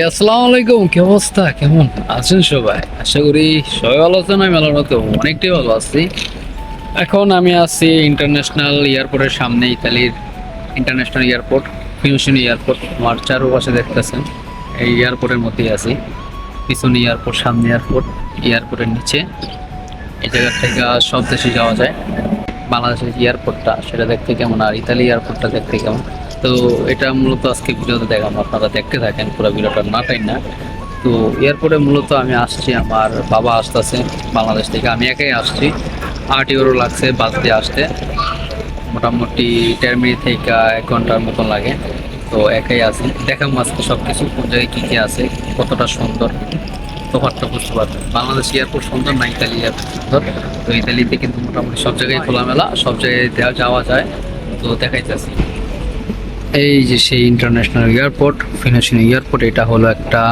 আসসালামু আলাইকুম, কি অবস্থা? কেমন আছেন সবাই? আশা করি সবাই ভালো আছেন, আমি মেলার মতো অনেকটাই ভালো আছি। এখন আমি আছি ইন্টারন্যাশনাল এয়ারপোর্টের সামনে, ইতালির ইন্টারন্যাশনাল এয়ারপোর্ট ফিউশন এয়ারপোর্ট আমার চারপাশে দেখতেছেন। এই এয়ারপোর্টের মধ্যেই আছি। পিছনে এয়ারপোর্ট সামনে এয়ারপোর্ট এয়ারপোর্টের নিচে। এই জায়গা থেকে সব দেশে যাওয়া যায়। বাংলাদেশের এয়ারপোর্টটা সেটা দেখতে কেমন? আর ইতালি এয়ারপোর্টটা দেখতে কেমন? তো এটা মূলত আজকে ভিডিওতে দেখাবো। আপনারা দেখতে থাকেন পুরো ভিডিওটা না তাই না। তো এয়ারপোর্টে মূলত আমি আসছি আমার বাবা আসতেছে বাংলাদেশ থেকে। আমি একাই আসছি। আট ইউরো লাগছে বাস দিয়ে আসতে। মোটামুটি দেড় মিনিট থেকে এক ঘণ্টার মতন লাগে। তো একাই আছি। দেখাবো আজকে সব কিছু কোন জায়গায় কী কী আছে, কতটা সুন্দর। তফাৎটা বুঝতে পারবেন। বাংলাদেশ এয়ারপোর্ট সুন্দর না ইতালি এয়ারপোর্ট সুন্দর? তো ইতালিতে কিন্তু মোটামুটি সব জায়গায় খোলামেলা, সব জায়গায় যাওয়া যায়। তো দেখাইতেছি। এই যে সেই ইন্টারন্যাশনাল এয়ারপোর্ট ফিনান্সিয়াল এয়ারপোর্ট এটা হলো একটা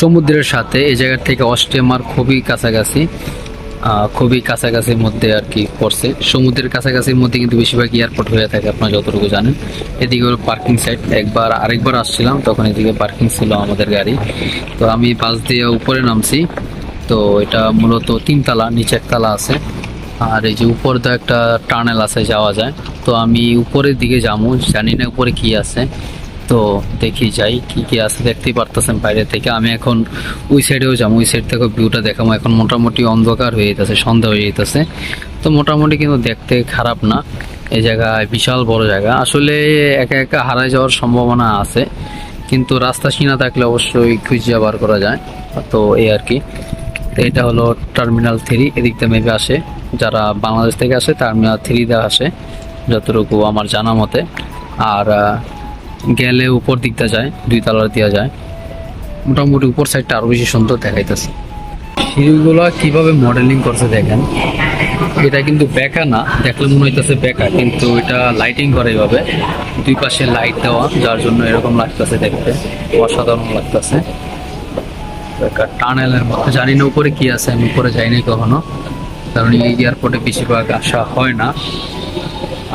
সমুদ্রের সাথে, এই জায়গা থেকে অস্ট্রেমার খুবই কাছাকাছি খুবই কাছাকাছির মধ্যে আর কি পড়ছে। সমুদ্রের কাছাকাছির মধ্যে কিন্তু বেশিরভাগ এয়ারপোর্ট হয়ে থাকে, আপনারা যতটুকু জানেন। এদিকে হলো পার্কিং সাইড একবার, আরেকবার আসছিলাম, তখন এদিকে পার্কিং ছিল আমাদের গাড়ি। তো আমি বাস দিয়ে উপরে নামছি, তো এটা মূলত তিনতলা নিচে একতলা আছে। আর এই যে উপর তো একটা টানেল আছে, যাওয়া যায়। তো আমি উপরের দিকে যাব, জানি না উপরে কি আছে। তো দেখি যাই, কি কি আছে দেখতেই পারতেছেন বাইরে থেকে। আমি এখন ওই সাইডেও যাব, ওই সাইড থেকে ভিউটা দেখাবো। এখন মোটামুটি অন্ধকার হয়ে যেতেছে, সন্ধ্যা হয়ে যেতেছে। তো মোটামুটি কিন্তু দেখতে খারাপ না। এই জায়গায় বিশাল বড় জায়গা। আসলে একা একা হারাই যাওয়ার সম্ভাবনা আছে। কিন্তু রাস্তা চিনা থাকলে অবশ্যই খুঁজে বার করা যায়। তো এই আর কি। তো এটা হলো টার্মিনাল থ্রি এদিক দিয়ে মেবি আসে। যারা বাংলাদেশ থেকে আসে টার্মিনাল থ্রিতে আসে, যতটুকু আমার জানা মতে। আর গেলে উপর দিকটা যায়, দুই তলার দেওয়া যায়। মোটামুটি উপর সাইডটা আরও বেশি সুন্দর দেখাইতেছে। সিঁড়িগুলো কীভাবে মডেলিং করছে দেখেন। এটা কিন্তু বেকা না, দেখলে মনে হইতেছে বেকা, কিন্তু এটা লাইটিং করে এইভাবে। দুই পাশে লাইট দেওয়া, যার জন্য এরকম লাগতেছে দেখতে। অসাধারণ লাগতেছে। টানেলের মধ্যে জানি না উপরে কি আছে, আমি উপরে যাইনি কখনো। কারণ এই এয়ারপোর্টে বেশিরভাগ আসা হয় না।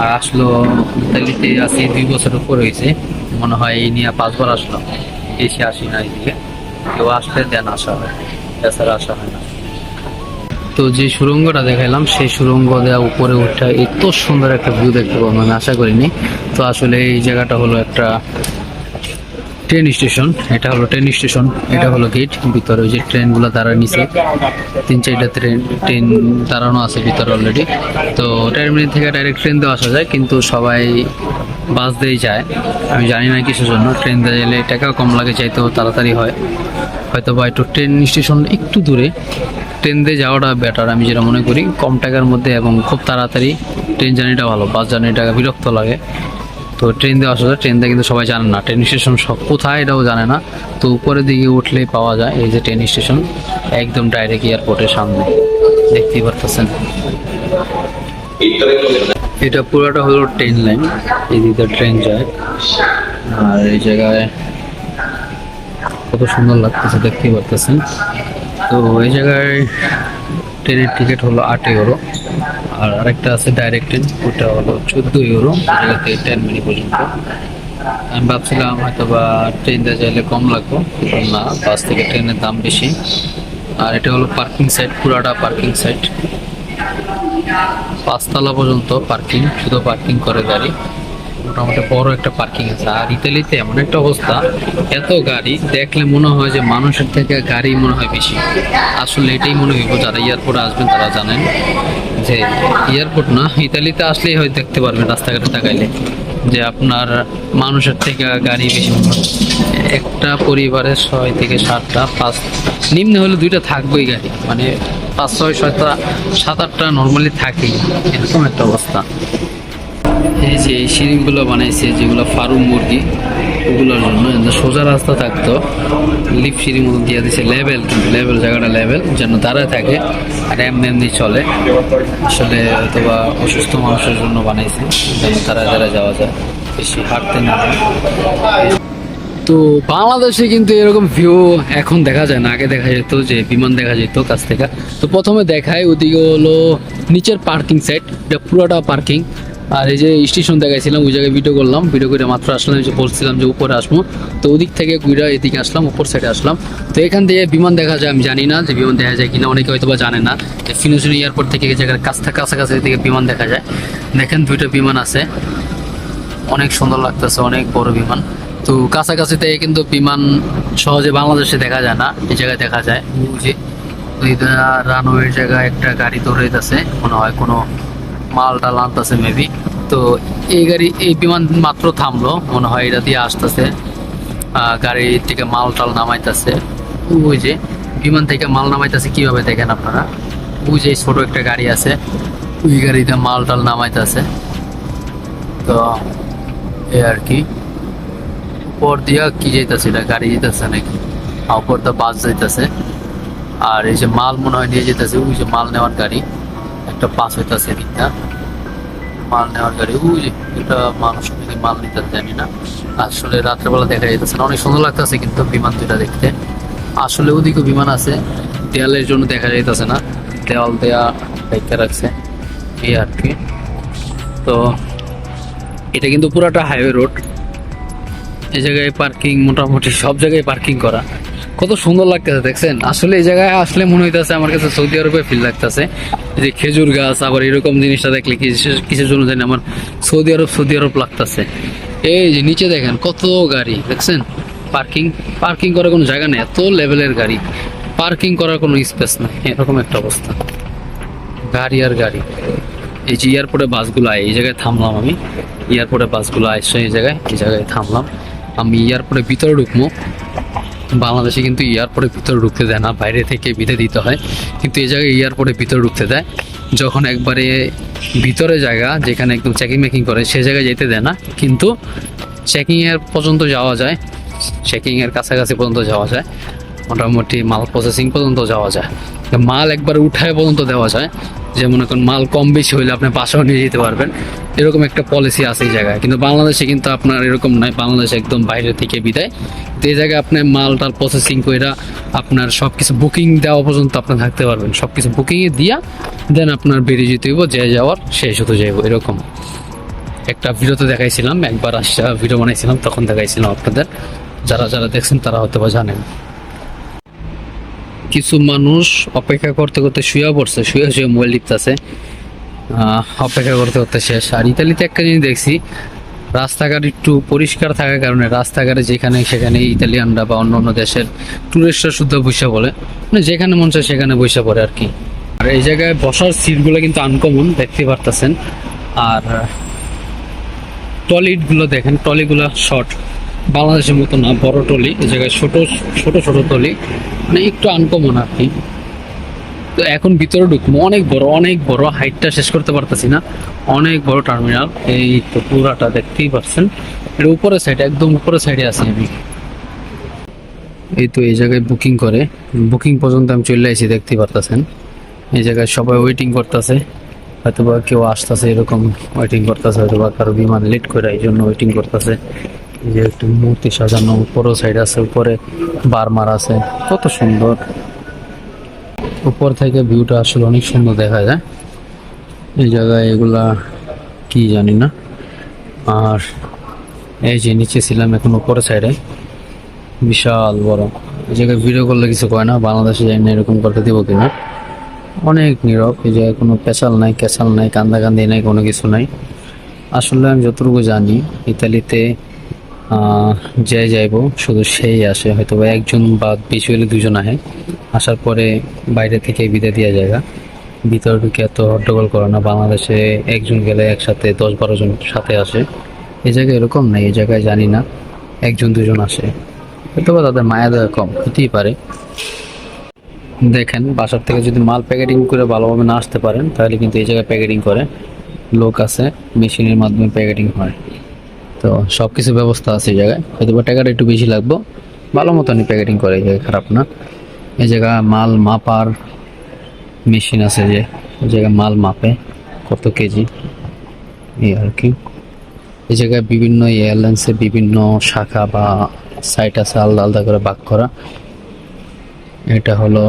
আর আসলো ইতালিতে আসি দুই বছর উপর হয়েছে। মনে হয় এই নিয়ে পাঁচবার আসলাম। এসে আসি না এদিকে। কেউ আসলে দেন আসা হয়। এছাড়া আসা হয় না। তো যে সুরঙ্গটা দেখাইলাম, সেই সুরঙ্গ দেওয়া উপরে উঠা এত সুন্দর একটা ভিউ দেখতে পাবো আমি, আশা করিনি। তো আসলে এই জায়গাটা হলো একটা ট্রেন স্টেশন, এটা হলো ট্রেন স্টেশন, এটা হলো গেট ভিতরে ওই যে ট্রেনগুলো দাঁড়া নিচে। তিন চারটা ট্রেন ট্রেন দাঁড়ানো আছে ভিতরে অলরেডি তো টার্মিনাল থেকে ডাইরেক্ট ট্রেন দিয়ে আসা যায়, কিন্তু সবাই বাস দিয়েই যায়। আমি জানি না কিসের জন্য ট্রেন দিয়ে গেলে টাকাও কম লাগে, চাইতেও তাড়াতাড়ি হয়। হয়তো বা একটু ট্রেন স্টেশন একটু দূরে ট্রেন দিয়ে যাওয়াটা বেটার আমি যেটা মনে করি। কম টাকার মধ্যে এবং খুব তাড়াতাড়ি ট্রেন জার্নিটা ভালো বাস জার্নিটা বিরক্ত লাগে। তো ট্রেন দিয়ে আসা যায় ট্রেন দিয়ে কিন্তু সবাই জানে না। ট্রেন স্টেশন সব কোথায় এটাও জানে না। তো উপরের দিকে উঠলেই পাওয়া যায় এই যে ট্রেন স্টেশন, একদম ডাইরেক্ট এয়ারপোর্টের সামনে। দেখতেই পারতেছেন। এটা পুরোটা হলো ট্রেন লাইন এদিকে ট্রেন যায়। আর এই জায়গায় কত সুন্দর লাগতেছে, দেখতেই পারতেছেন। তো এই জায়গায় ট্রেনের টিকিট হলো আট ইউরো আর আরেকটা আছে ডাইরেক্ট ট্রেন ওটা হলো চোদ্দ ইউরো জায়গাতে টেন মিনিট পর্যন্ত। আমি ভাবছিলাম হয়তো বা ট্রেনতে চাইলে কম লাগবে না বাস থেকে ট্রেনের দাম বেশি। আর এটা হলো পার্কিং সাইট পুরাটা পার্কিং সাইট পাঁচতলা পর্যন্ত পার্কিং শুধু পার্কিং করে গাড়ি। মোটামুটি বড় একটা পার্কিং আছে। আর ইতালিতে এমন একটা অবস্থা, এত গাড়ি, দেখলে মনে হয় যে মানুষের থেকে গাড়ি মনে হয় বেশি। আসলে এটাই মনে হইব, যারা এয়ারপোর্টে আসবেন তারা জানেন যে এয়ারপোর্ট না, ইতালিতে আসলেই হয় দেখতে পারবেন রাস্তাঘাটে তাকাইলে, যে আপনার মানুষের থেকে গাড়ি বেশি একটা পরিবারের ছয় থেকে সাতটা, পাঁচ, নিম্নে হলে দুইটা থাকবেই গাড়ি। মানে পাঁচ, ছয় ছয়টা সাত, আটটা নর্মালি থাকেই। এরকম একটা অবস্থা। এই যে এই সিঁড়িগুলো বানাইছে, যেগুলো ফার্ম মুরগি, ওগুলোর জন্য সোজা রাস্তা থাকতো। লিফ সিঁড়ির মতো দিয়ে দিছে লেভেল, কিন্তু লেভেল জায়গাটা লেভেল, যেন দাঁড়ায় থাকে, আর এমনি এমনি চলে। আসলে অথবা অসুস্থ মানুষের জন্য বানাইছে, যেন দাঁড়ায় দাঁড়ায় যাওয়া যায়, বেশি হাঁটতে না। তো বাংলাদেশে কিন্তু এরকম ভিউ এখন দেখা যায় না, আগে দেখা যেত যে বিমান দেখা যেত কাছ থেকে। তো প্রথমে দেখায়, ওদিকে হলো নিচের পার্কিং সাইড এটা পুরোটা পার্কিং আর এই যে স্টেশন দেখাইছিলাম, ওই জায়গায় ভিডিও করলাম ভিডিও করে মাত্র আসলাম যে বলছিলাম যে উপরে আসব। তো ওদিক থেকে ঘুরে এদিকে আসলাম, উপর সাইডে আসলাম। তো এখান থেকে বিমান দেখা যায়, আমি জানি না যে বিমান দেখা যায় কিনা, অনেকে হয়তো বা জানে না। যে ফিনোশন এয়ারপোর্ট থেকে জায়গার কাছ থেকে কাছাকাছি থেকে বিমান দেখা যায়। দেখেন দুইটা বিমান আছে। অনেক সুন্দর লাগতেছে, অনেক বড় বিমান। তো কাছাকাছি থেকে কিন্তু বিমান সহজে বাংলাদেশে দেখা যায় না, এই জায়গায় দেখা যায়। যে রানওয়ের জায়গায় একটা গাড়ি আছে মনে হয় কোনো মাল টাল আনতেছে মেবি তো এই গাড়ি, এই বিমান মাত্র থামলো, মনে হয় এটা দিয়ে আসতেছে। গাড়ি থেকে মাল টাল নামাইতেছে। ওই যে, বিমান থেকে মাল নামাইতেছে, কীভাবে দেখেন আপনারা? ওই যে ছোট একটা গাড়ি আছে, ওই গাড়িতে মাল টাল নামাইতেছে। তো এই আর কি। উপর দিয়া কি যাইতেছে এটা? গাড়ি যেতেছে নাকি? উপর তো বাস যাইতেছে। আর এই যে মাল মনে হয় নিয়ে যেতেছে ওই যে মাল নেওয়ার গাড়ি। একটা পাস হইতেছে এদিকটা মাল নেওয়ার গাড়ি। ওই এটা মানুষ যদি মাল নিতে জানি না। আসলে রাত্রেবেলা দেখা যাইতেছে না। অনেক সুন্দর লাগতেছে কিন্তু বিমান দুইটা দেখতে। আসলে ওদিকে বিমান আছে। দেয়ালের জন্য দেখা যাইতেছে না। দেওয়াল দেয়া দেখতে রাখছে। এই আর কি। তো এটা কিন্তু পুরাটা হাইওয়ে রোড। এই জায়গায় পার্কিং মোটামুটি সব জায়গায় পার্কিং করা। কত সুন্দর লাগতেছে, দেখছেন? আসলে এই জায়গায় আসলে মনে হইতেছে আমার কাছে সৌদি আরবে ফিল লাগতেছে। যে খেজুর গাছ, আবার এরকম জিনিসটা দেখলে কিসের জন্য জানি আমার সৌদি আরব সৌদি আরব লাগতেছে। এই যে নিচে দেখেন কত গাড়ি, দেখছেন? পার্কিং পার্কিং করার কোনো জায়গা নেই, এত লেভেলের গাড়ি। পার্কিং করার কোনো স্পেস নেই, এরকম একটা অবস্থা। গাড়ি আর গাড়ি। এই যে এয়ারপোর্টে বাসগুলো আয়, এই জায়গায় থামলাম আমি। এয়ারপোর্টে বাসগুলো আসছে এই জায়গায় এই জায়গায় থামলাম। আমি এয়ারপোর্টের ভিতরে ঢুকবো। বাংলাদেশে কিন্তু এয়ারপোর্টের ভিতরে ঢুকতে দেয় না, বাইরে থেকে বিদে দিতে হয়। কিন্তু এই জায়গায় এয়ারপোর্টের ভিতরে ঢুকতে দেয়। যখন একবারে ভিতরে জায়গা, যেখানে একদম চেকিং মেকিং করে, সে জায়গায় যেতে দেয় না। কিন্তু চেকিং এর পর্যন্ত যাওয়া যায়। চেকিং এর কাছাকাছি পর্যন্ত যাওয়া যায়। মোটামুটি মাল প্রসেসিং পর্যন্ত যাওয়া যায়। মাল একবার উঠায় পর্যন্ত দেওয়া যায়। যেমন এখন মাল কম বেশি হলে আপনি বাসাও নিয়ে যেতে পারবেন। এরকম একটা পলিসি আছে এই জায়গায়। কিন্তু বাংলাদেশে কিন্তু আপনার এরকম নয়। বাংলাদেশে একদম বাইরে থেকে বিদায়। তো এই জায়গায় আপনি মাল টাল প্রসেসিং কইরা আপনার সব কিছু বুকিং দেওয়া পর্যন্ত আপনি থাকতে পারবেন। সব কিছু বুকিংয়ে দিয়া দেন আপনার বেরিয়ে যেতে হইব, যে যাওয়ার শেষ হতে যাইব। এরকম। একটা ভিডিওতে দেখাইছিলাম, একবার আসা ভিডিও বানাইছিলাম, তখন দেখাইছিলাম আপনাদের। যারা যারা দেখছেন তারা হয়তো বা জানেন। কিছু মানুষ অপেক্ষা করতে করতে শুয়ে পড়ছে, শুয়ে শুয়ে মোবাইল টিপতেছে। অপেক্ষা করতে করতে শেষ। আর ইতালিতে একটা জিনিস দেখছি, রাস্তাঘাট একটু পরিষ্কার থাকার কারণে রাস্তাঘাটে যেখানে সেখানে ইতালিয়ানরা বা অন্য অন্য দেশের টুরিস্টরা শুদ্ধ বসে বলে মানে যেখানে মন চায় সেখানে বসে পড়ে আর কি। আর এই জায়গায় বসার সিটগুলো কিন্তু আনকমন দেখতে পারতেছেন। আর টয়লেটগুলো দেখেন টলিগুলো শর্ট বাংলাদেশের মতো না, বড় টলি এই জায়গায় ছোট ছোট ছোট টলি মানে একটু আনকমন আর কি। তো এখন ভিতরে ঢুকবো। অনেক বড় অনেক বড় হাইটটা শেষ করতে পারতেছি না। অনেক বড় টার্মিনাল এই তো পুরাটা দেখতেই পাচ্ছেন। এটা উপরের সাইডে একদম উপরের সাইডে আছি আমি। এই তো এই জায়গায় বুকিং করে। বুকিং পর্যন্ত আমি চলে আসি দেখতেই পারতেছেন। এই জায়গায় সবাই ওয়েটিং করতেছে। হয়তো বা কেউ আসতেছে এরকম ওয়েটিং করতেছে হয়তো বা কারও বিমান লেট করে এই জন্য ওয়েটিং করতেছে। যে একটু মূর্তি সাজানো, উপরও সাইড আছে, উপরে বারমার আছে, কত সুন্দর। উপর থেকে ভিউটা আসলে অনেক সুন্দর দেখা যায়। এই জায়গায় এগুলা কি জানি না। আর এই যে নিচে ছিলাম এখন উপরে সাইডে বিশাল বড়। এই জায়গায় ভিডিও করলে কিছু কয় না, বাংলাদেশে যাই না এরকম করতে দিব কিনা। অনেক নীরব। এই জায়গায় কোনো পেশাল নাই ক্যাশাল নাই কান্দা কান্দি নাই, কোনো কিছু নাই। আসলে আমি যতটুকু জানি, ইতালিতে যে যাইব, শুধু সেই আসে। হয়তো বা একজন বা বেশি হলে দুজন আহে। আসার পরে বাইরে থেকে বিদায় দেওয়া জায়গা ভিতরে ঢুকে এত হট্টগোল করে না। বাংলাদেশে একজন গেলে একসাথে দশ বারো জন সাথে আসে। এই জায়গায় এরকম নাই এই জায়গায় জানি না। একজন, দুজন আসে। হয়তো বা তাদের মায়া দেওয়া কম, হতেই পারে। দেখেন, বাসার থেকে যদি মাল প্যাকেটিং করে ভালোভাবে না আসতে পারেন, তাহলে কিন্তু এই জায়গায় প্যাকেটিং করে। লোক আছে, মেশিনের মাধ্যমে প্যাকেটিং হয়। তো সব কিছু ব্যবস্থা আছে এই জায়গায়। হয়তো বা টাকাটা একটু বেশি লাগবে। ভালো মতনই প্যাকেটিং করে, এই জায়গায় খারাপ না। এই জায়গায় মাল মাপার মেশিন আছে যে এই জায়গায় মাল মাপে কত কেজি। এই আর কি। এই জায়গায় বিভিন্ন এয়ারলাইন্সের বিভিন্ন শাখা বা সাইট আছে, আলাদা আলাদা করে ভাগ করা। এটা হলো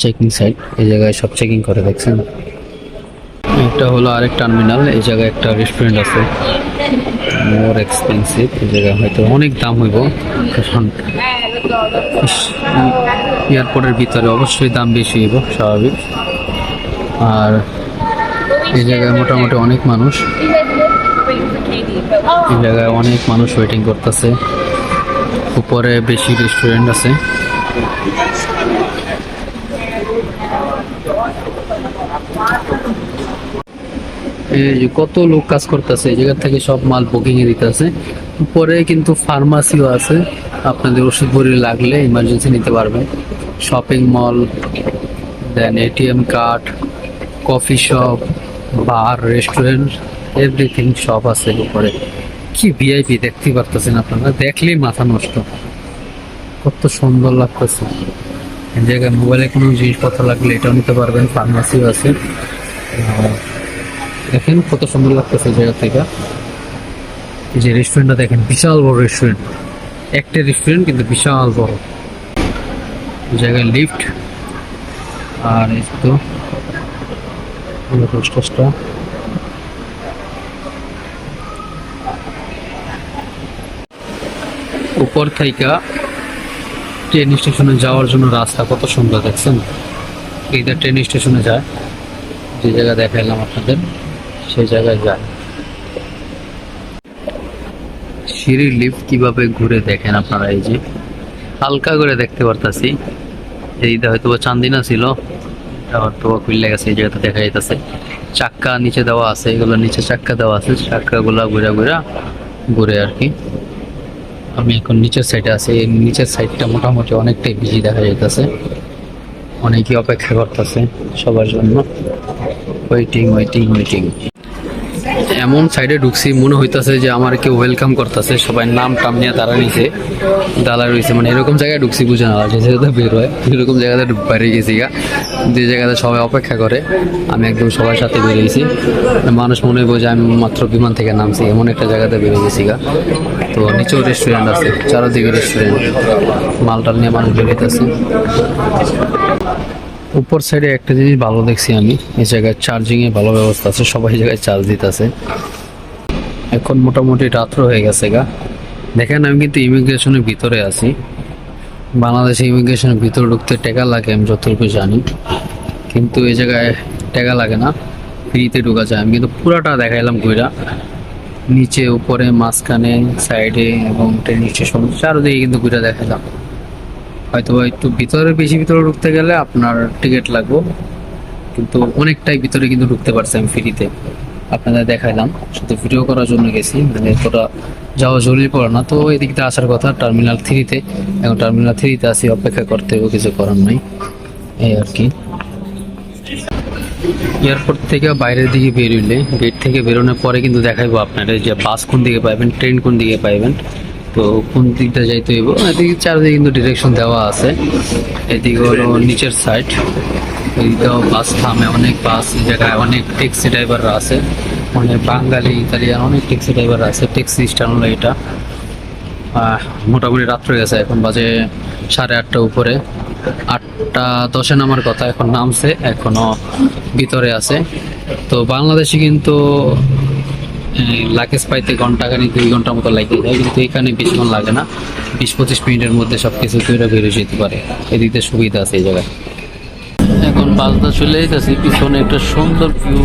চেকিং সাইট এই জায়গায় সব চেকিং করে, দেখছেন? এটা হলো আরেক টার্মিনাল এই জায়গায় একটা রেস্টুরেন্ট আছে। মোর এক্সপেন্সিভ এই জায়গায় হয়তো অনেক দাম হইব। কারণ এয়ারপোর্টের ভিতরে অবশ্যই দাম বেশি হইব, স্বাভাবিক। আর এই জায়গায় মোটামুটি অনেক মানুষ। এই জায়গায় অনেক মানুষ ওয়েটিং করতেছে। উপরে বেশি রেস্টুরেন্ট আছে। কত লোক কাজ করতেছে, এই থেকে সব মাল বুকিং এ দিতেছে। উপরে কিন্তু ফার্মাসিও আছে, আপনাদের ওষুধ বড়ি লাগলে ইমার্জেন্সি নিতে পারবেন shopping mall then ATM card coffee shop bar restaurant everything সব আছে উপরে। কি ভিআইপি দেখতে পারতেছেন আপনারা? দেখলেই মাথা নষ্ট। কত সুন্দর লাগতেছে। জায়গায় মোবাইলে কোনো জিনিসপত্র লাগলে এটাও নিতে পারবেন ফার্মাসিও আছে। দেখেন কত সুন্দর লাগতেছে জায়গা থেকে। যে রেস্টুরেন্টটা দেখেন, বিশাল বড় রেস্টুরেন্ট একটা রেস্টুরেন্ট কিন্তু বিশাল বড়। জায়গায় লিফট আর এই তো উপর থেকে ট্রেন স্টেশনে যাওয়ার জন্য রাস্তা কত সুন্দর, দেখছেন? এইটা ট্রেন স্টেশনে যায়। যে জায়গা দেখাইলাম আপনাদের। সেই জায়গায় যায়। সিঁড়ির লিফট কীভাবে ঘুরে দেখেন আপনারা এই যে? হালকা করে দেখতে পারতাছি। এইটা হয়তো বা চান্দিনা ছিল। হয়তো বা খুললে গেছে, এই জায়গাতে দেখা যাইতেছে। চাক্কা নিচে দেওয়া আছে, এগুলো নিচে চাক্কা দেওয়া আছে। চাক্কাগুলা ঘুরা ঘুরা ঘুরে আর কি। আমি এখন নিচের সাইডে আছি। এই নিচের সাইডটা মোটামুটি অনেকটাই বিজি দেখা যাইতেছে। অনেকেই অপেক্ষা করতেছে সবার জন্য। ওয়েটিং ওয়েটিং ওয়েটিং এমন সাইডে ঢুকছি, মনে হইতাছে যে আমার কেউ ওয়েলকাম করতেছে, সবাই নাম টাম নিয়ে দাঁড়া নিছে দাঁড়া রয়েছে মানে এরকম জায়গায় ঢুকছি, বুঝে না, যে জায়গাতে বের হয়, এরকম জায়গাতে বাইরে গেছি গা, যে জায়গাতে সবাই অপেক্ষা করে, আমি একদম সবার সাথে বেরিয়েছি মানুষ মনে হইব যে আমি মাত্র বিমান থেকে নামছি, এমন একটা জায়গাতে বেরিয়ে গেছি গা। তো নিচেও রেস্টুরেন্ট আছে, চারোদিকে রেস্টুরেন্ট মালটাল নিয়ে মানুষ বেরিয়েছে উপর সাইডে একটা জিনিস ভালো দেখছি আমি, এই জায়গায় চার্জিং এর ভালো ব্যবস্থা আছে, সবাই জায়গায় চার্জ দিতেছে। এখন মোটামুটি রাত্র হয়ে গেছে গা। দেখেন আমি কিন্তু ইমিগ্রেশনের ভিতরে আছি। বাংলাদেশে ইমিগ্রেশনের ভিতরে ঢুকতে টাকা লাগে, আমি যতটুকু জানি। কিন্তু এই জায়গায় টাকা লাগে না ফ্রিতে ঢোকা যায়। আমি কিন্তু পুরাটা দেখাইলাম ঘুরা নিচে, উপরে, মাঝখানে সাইডে এবং ট্রেন স্টেশন চারদিকে কিন্তু ঘুরে দেখাইলাম। হয়তো একটু ভিতরে, বেশি ভিতরে ঢুকতে গেলে আপনার টিকিট লাগবো। কিন্তু অনেকটাই ভিতরে কিন্তু ঢুকতে পারছি আমি ফ্রিতে। আপনাদের দেখাইলাম, শুধু ভিডিও করার জন্য গেছি মানে এতটা যাওয়া জরুরি পড়ে না। তো এদিক দিয়ে আসার কথা, টার্মিনাল থ্রিতে। এখন টার্মিনাল থ্রিতে আসি অপেক্ষা করতে হবে, কিছু করার নাই। এই আর কি। এয়ারপোর্ট থেকে বাইরের দিকে বেরোলে গেট থেকে বেরোনোর পরে কিন্তু দেখাইবো আপনাদের যে বাস কোন দিকে পাইবেন, ট্রেন কোন দিকে পাইবেন। তো কোন দিকটা যাইতে হইব? এদিকে চারদিকে কিন্তু ডিরেকশন দেওয়া আছে। এদিকে হলো নিচের সাইড এইদিকেও বাস থামে অনেক বাস জায়গায় অনেক ট্যাক্সি ড্রাইভাররা আছে। অনেক বাঙালি ইতালিয়ান অনেক ট্যাক্সি ড্রাইভার আছে। ট্যাক্সি স্ট্যান্ড হলো এটা। মোটামুটি রাত্র হয়ে গেছে এখন বাজে সাড়ে আটটা উপরে। আটটা দশে নামার কথা এখন নামছে এখনও ভিতরে আছে। তো বাংলাদেশে কিন্তু লাগেজ পাইতে ঘণ্টা খানি দুই ঘণ্টার মতো লাগিয়ে যায় কিন্তু এখানে বেশিক্ষণ লাগে না। বিশ পঁচিশ মিনিটের মধ্যে সব কিছু তৈরি বেরিয়ে যেতে পারে। এদিক দিয়ে সুবিধা আছে এই জায়গায়। এখন বাসটা চলে যেতেছি পিছনে একটা সুন্দর ভিউ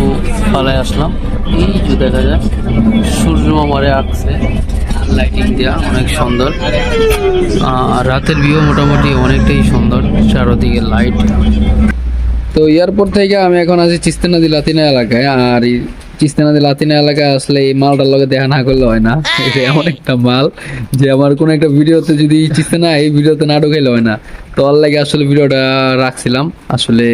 পালায় আসলাম। এই যে দেখা যায় সূর্য মামারে আঁকছে। লাইটিং দেওয়া অনেক সুন্দর। আর রাতের ভিউ মোটামুটি অনেকটাই সুন্দর। চারোদিকে লাইট তো এয়ারপোর্ট থেকে আমি এখন আছি চিস্তানাদি লাতিনা এলাকায়। আর এই চিস্তানাদি লাতিনা এলাকায় আসলে এই মালটার লগে দেখা না করলে হয় না। এটা এমন একটা মাল যে আমার কোনো একটা ভিডিওতে যদি চিস্তানা এই ভিডিওতে না ঢুকাইলে হয় না। তো ওর লাগে আসলে ভিডিওটা রাখছিলাম। আসলে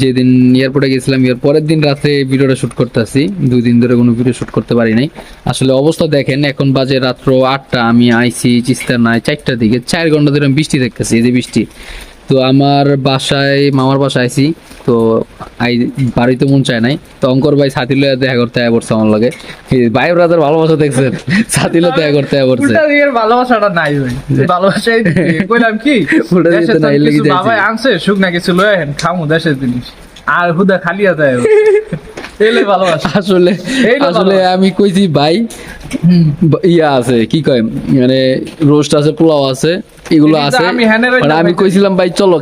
যেদিন এয়ারপোর্টে গেছিলাম এর পরের দিন রাতে ভিডিওটা শুট করতেছি। দুই দিন ধরে কোনো ভিডিও শুট করতে পারি নাই। আসলে অবস্থা দেখেন এখন বাজে রাত্র আটটা। আমি আইসি চিস্তানায় চারটার দিকে। চার ঘণ্টা ধরে আমি বৃষ্টি দেখতেছি এই যে বৃষ্টি। তো আমার বাসায় মামার বাসায় আইছি তো আই বাড়িতে মন চায় নাই। তো অঙ্কর ভাই লইয়া দেখা করতে আয়া পড়ছে আমার লগে। ভাই ব্রাদার ভালোবাসা দেখছেন লইয়া দেখা করতে আয়া পড়ছে। ভালোবাসাটা নাই ভাই। ভালোবাসাই কইলাম কি উল্টা দিকে দেশের তো নাই লেগে কিছু যাইছে। বাবাই আনছে শুকনা কিছু লয়ে আহেন খামু দেশের জিনিস। আর হুদা খালি আছে এলে ভালোবাসা। আসলে আসলে আমি কইছি ভাই ইয়া আছে কি কয় মানে রোস্ট আছে পোলাও আছে এগুলো আছে মানে আমি কইছিলাম ভাই চলো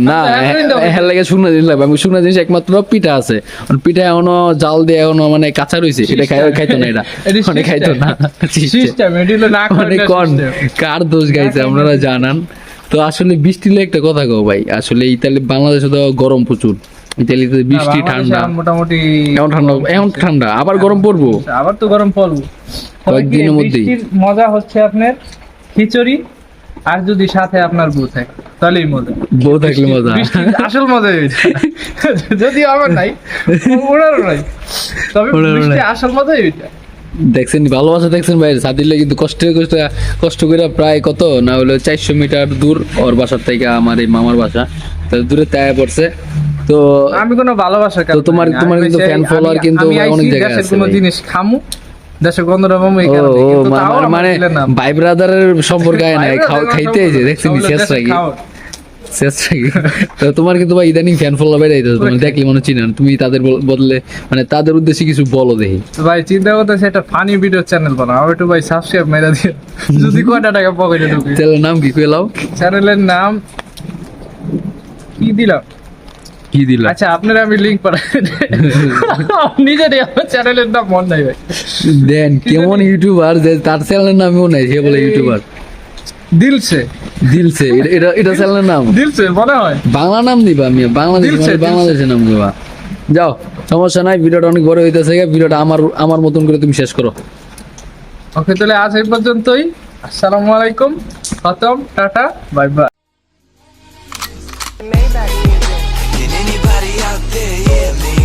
না আচ্ছা। হ্যাঁ লাগে শুকনা জিনিস লাগবে। আমি শুকনা জিনিস একমাত্র পিঠা আছে। পিঠা এখনও জাল দিয়ে এখনও মানে কাঁচা রইছে। এটা খাই খাইতো না এটা। অনেক খাইতো না। সিস্টেম এটি হলো না করে অনেক কন কার দোষ গাইছে আপনারা জানান। তো আসলে বৃষ্টি একটা কথা কও ভাই। আসলে ইতালি বাংলাদেশে তো গরম প্রচুর। ইতালিতে বৃষ্টি ঠান্ডা। মোটামুটি এখন ঠান্ডা এখন ঠান্ডা আবার গরম পড়ব? আবার তো গরম পড়ব। কয়েকদিনের মধ্যেই। মজা হচ্ছে আপনার খিচুড়ি আর যদি সাথে আপনার বউ থাকে তাহলেই মজা। বউ থাকলে মজা। আসল মজা যদি আমার নাই ওনারও নাই। তবে। আসল মজা এইটা দেখছেন ভালোবাসা দেখছেন ভাই সাদিলে কিন্তু কষ্ট কষ্ট কষ্ট করে প্রায় কত? না হলো চারশো মিটার দূর ওর বাসার থেকে আমার এই মামার বাসা। তো দূরে তাই পড়ছে। তো আমি কোনো ভালোবাসার কাজ তোমার- তোমার কিন্তু follower আমি- কিন্তু অনেক জায়গায় আছে কোনো জিনিস খামু দেশের গন্ধটা পাবো এই কারণে মানে-। ভাই ব্রাদারের সম্পর্ক আয় নাই খাইতে এসে শেষ রাখি তো তোমার কিন্তু ভাই ইদানিং ফ্যান ফলো তুমি দেখলে মনে চিনেন। তুমি তাদের বদলে মানে তাদের উদ্দেশ্যে কিছু বলো দেখি। ভাই চিন্তা করতেছে একটা ফানি ভিডিও চ্যানেল বানাও। আমি একটু ভাই সাবস্ক্রাইব মেরা দিয়ে যদি কয়টা টাকা পকেটে ঢুকি। চ্যানেলের নাম কি কইলাও চ্যানেলের নাম কি দিলাম? কি দিলা? আচ্ছা আপনার আমি লিঙ্ক পাঠাই আমার চ্যানেলের নাম মন নাই ভাই। দেন কেমন ইউটিউবার যে তার চ্যানেলের নামও নাই সে বলে ইউটিউবার দিলছে। দিলছে এটা- এটা চ্যানেলের নাম। দিলছে মনে হয়। বাংলা নাম দিবা আমি বাংলাদেশ মানে। বাংলাদেশের নাম দিবা যাও সমস্যা নাই ভিডিওটা অনেক বড় হইতেছে ভিডিওটা আমার আমার মতন করে তুমি শেষ করো। ওকে তাহলে আজ এই পর্যন্তই। আসসালামু আলাইকুম খতম tata bye bye Yeah, yeah, man.